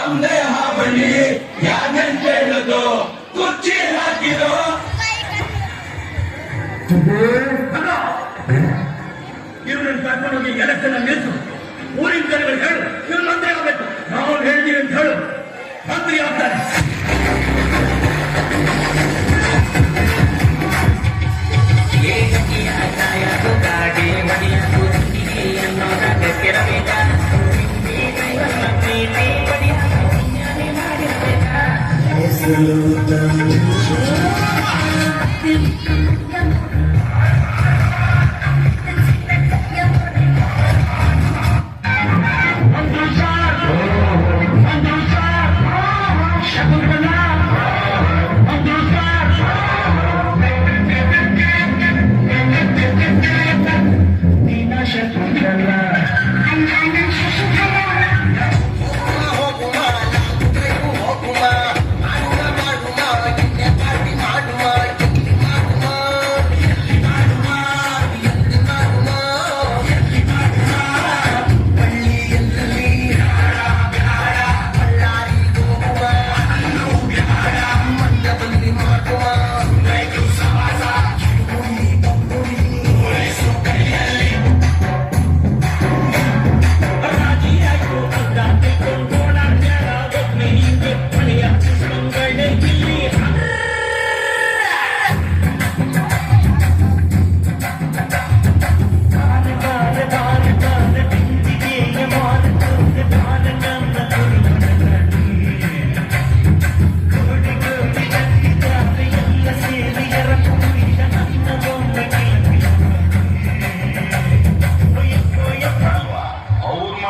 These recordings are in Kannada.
ಸಂದೇಹ ಬಳ್ಳಿ ಯಾಕಂತ ಹೇಳುದು ಕುರ್ಚಿ ಹಾಕಿರೋ ಇವ್ರನ್ನ ಕರ್ಕೊಂಡೋಗಿ ಎಲೆಕ್ಷನ್ ನಿಲ್ಸು. ಊರಿನ ಜನಗಳು ಹೇಳು, ಇವ್ರು ಮಂತ್ರಿ ಆಗ್ಬೇಕು. ನಾವು ಹೇಳ್ತೀವಿ ಅಂತ ಹೇಳು. ಮಂತ್ರಿ ಆಗ್ತಾರೆ. hello, darling.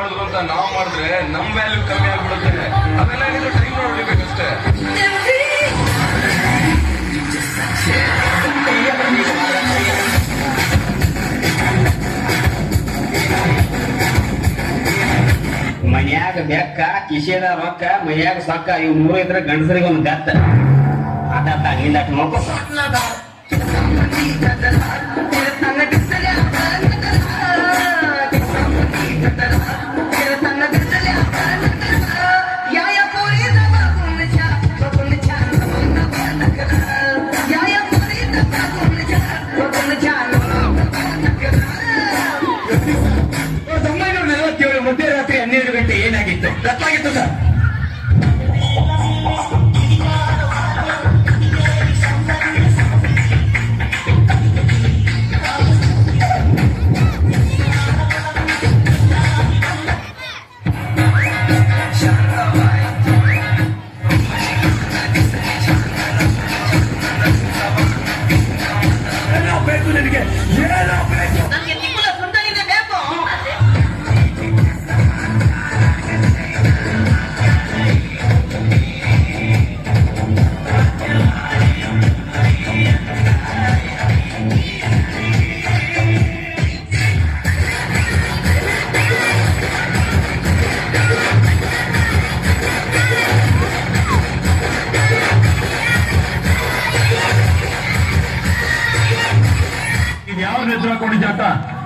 ಮಾಡಿದ್ರು ಅಂತ ನಾವು ಮಾಡಿದ್ರೆ ನಮ್ಮ ವ್ಯಾಲ್ಯೂ ಕಮ್ಮಿ ಆಗ್ಬಿಡುತ್ತೆ. ಅದೆಲ್ಲ ಏನಿದ್ರು ಟೈಮ್ ನೋಡ್ಬೇಕಷ್ಟೇ ಮನ್ಯಾಗ ಬೆಕ್ಕ ಕಿಶೇದ ರೊಕ್ಕ ಮನ್ಯಾಗ ಸೊಕ್ಕ ಇವು ಮೂರು ಇದ್ರೆ ಗಂಡಸರಿಗೆ ಒಂದು ಗತ್ತ. ಅದ ನಿಂದ ನೋಡ್ಕೊ. Yeah. नहीं जाता।